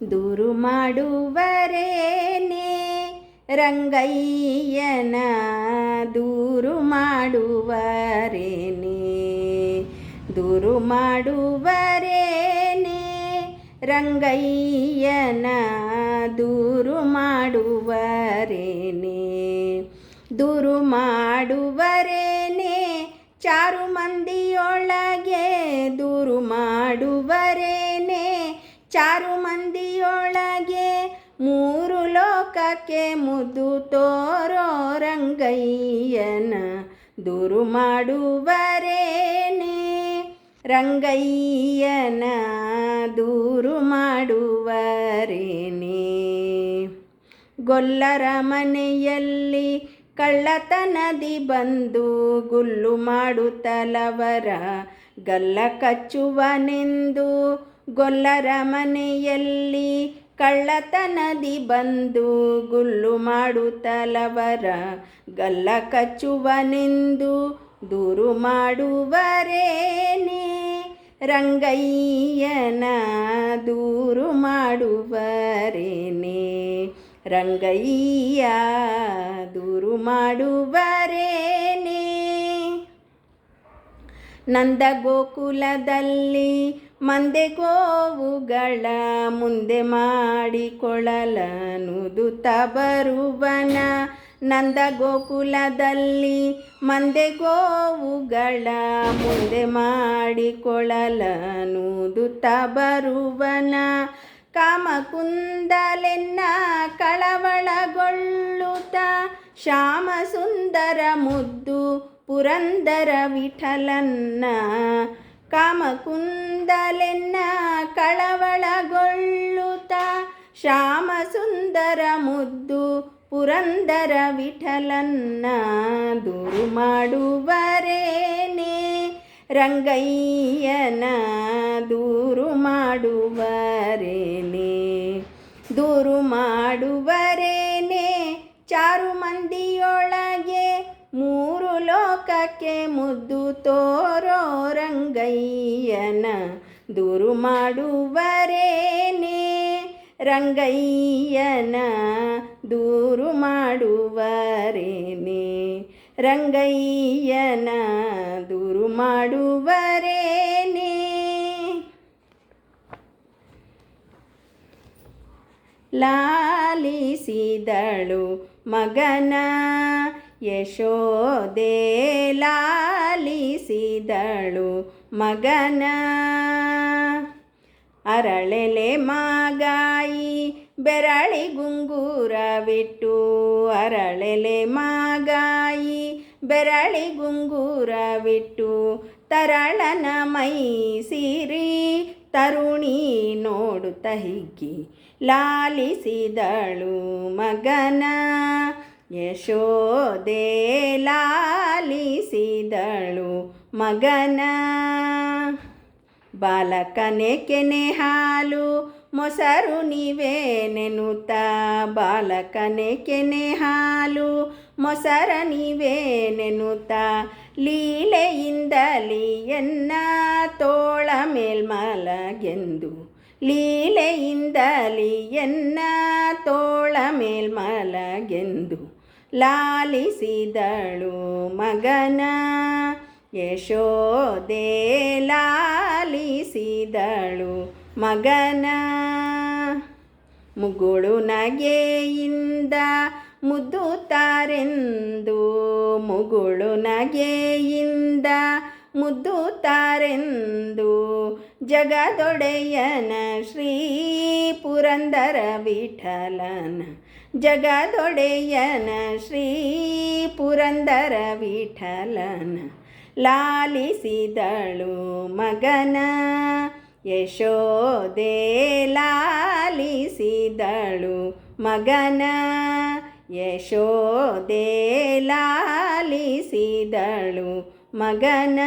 ದೂರು ಮಾಡುವರೇನೆ ರಂಗಯ್ಯನ ದೂರು ಮಾಡುವರೇನೆ ದೂರು ಮಾಡುವರೇನೆ ರಂಗಯ್ಯನ ದೂರು ಮಾಡುವರೇನೆ ದೂರು ಮಾಡುವರೇನೆ ಚಾರು ಮಂದಿಯೊಳಗೆ ದೂರು ಮಾಡುವರೇನೆ ಚಾರು ಮಂದಿಯೊಳಗೆ ಲೋಕಕ್ಕೆ ಮುದು ತೋರೋ ರಂಗಯ್ಯನ ದೂರು ಮಾಡುವರೇನೆ? ರಂಗಯ್ಯನ ದೂರು ಮಾಡುವರೇನೆ? ಗೊಲ್ಲರ ಮನೆಯಲ್ಲಿ ಕಳ್ಳತನದಿ ಬಂದು ಗುಲ್ಲು ಮಾಡುತ್ತಲವರ ಗಲ್ಲ ಕಚ್ಚುವನೆಂದು ಗೊಲ್ಲರ ಮನೆಯಲ್ಲಿ ಕಳ್ಳತನದಿ ಬಂದು ಗುಲ್ಲು ಮಾಡುತ್ತಲವರ ಗಲ್ಲ ಕಚ್ಚುವನೆಂದು ದೂರು ಮಾಡುವರೇನೆ ರಂಗಯ್ಯನ ದೂರು ಮಾಡುವರೇನೆ ರಂಗಯ್ಯ ದೂರು ಮಾಡುವರೇನೆ ನಂದ ಗೋಕುಲದಲ್ಲಿ ಮಂದೆ ಗೋವುಗಳ ಮುಂದೆ ಮಾಡಿಕೊಳ್ಳಲನುದುತ ಬರುವನ. ನಂದ ಗೋಕುಲದಲ್ಲಿ ಮಂದೆ ಗೋವುಗಳ ಮುಂದೆ ಮಾಡಿಕೊಳ್ಳಲನುದುತ ಬರುವನ. ಕಾಮಕುಂದಲೆನ್ನ ಕಳವಳಗೊಳ್ಳುತ್ತ ಶ್ಯಾಮ ಸುಂದರ ಮುದ್ದು ಪುರಂದರ ವಿಠಲನ್ನ. ಕಾಮಕುಂದಲೆನ್ನ ಕಳವಳಗೊಳ್ಳುತ್ತ ಶ್ಯಾಮ ಸುಂದರ ಮುದ್ದು ಪುರಂದರ ವಿಠಲನ್ನ ದೂರು ಮಾಡುವರೇನೆ ರಂಗಯ್ಯನ ದೂರು ಮಾಡುವರೇನೆ ದೂರು ಮಾಡುವರೇನೆ ಚಾರು ಮಂದಿಯೊಳಗೆ ಮೂರು ಲೋಕಕ್ಕೆ ಮುದ್ದು ತೋರೋ ರಂಗಯ್ಯನ ದೂರು ಮಾಡುವರೇನೆ? ರಂಗಯ್ಯನ ದೂರು ಮಾಡುವರೇನೆ? ರಂಗಯ್ಯನ ದೂರು ಮಾಡುವರೇನೆ? ಲಾಲಿಸಿದಳು ಮಗನ ಯಶೋದೆ ಲಾಲಿಸಿದಳು ಮಗನ. ಅರಳೆಲೆ ಮಾಗಾಯಿ ಬೆರಳಿ ಗುಂಗೂರವಿಟ್ಟು ಅರಳೆಲೆ ಮಾಗಾಯಿ ಬೆರಳಿ ಗುಂಗೂರವಿಟ್ಟು ತರಳನ ಮೈ ಸಿರಿ ತರುಣಿ ನೋಡುತ್ತ ಹಿಗ್ಗಿ ಲಾಲಿಸಿದಳು ಮಗನ. ಯಶೋದೆ ಲಾಲಿಸಿದಳು ಮಗನ. ಬಾಲಕನೆ ಕೆನೆ ಹಾಲು, ಮೊಸರು ನೀವೇ ನೆನುತ ಬಾಲಕನೆ ಕೆನೆ ಹಾಲು, ಮೊಸರ ನೀವೇ ನೆನುತ ಲೀಲೆಯಿಂದಲಿ ಎನ್ನ ತೋಳ ಮೇಲ್ಮಲಗೆಂದು. ಲೀಲೆಯಿಂದಲಿ ಎನ್ನ ತೋಳ ಮೇಲ್ಮಲಗೆಂದು. ಲಾಲಿಸಿದಳು ಮಗನ. ಯಶೋದೆ ಲಾಲಿಸಿದಳು ಮಗನ. ಮುಗುಳು ನಗೆಯಿಂದ ಮುದ್ದುತ್ತಾರೆಂದು, ಮುಗುಳು ನಗೆಯಿಂದ ಮುದ್ದುತ್ತಾರೆಂದು, ಜಗದೊಡೆಯನ ಶ್ರೀ ಪುರಂದರ ವಿಠಲನ, ಜಗದೊಡೆಯನ ಶ್ರೀ ಪುರಂದರ ವಿಠಲನ. ಲಾಲಿಸಿದಳು ಮಗನ. ಯಶೋದೆ ಲಾಲಿಸಿದಳು ಮಗನ. ಯಶೋದೆ ಲಾಲಿಸಿದಳು ಮಗನ.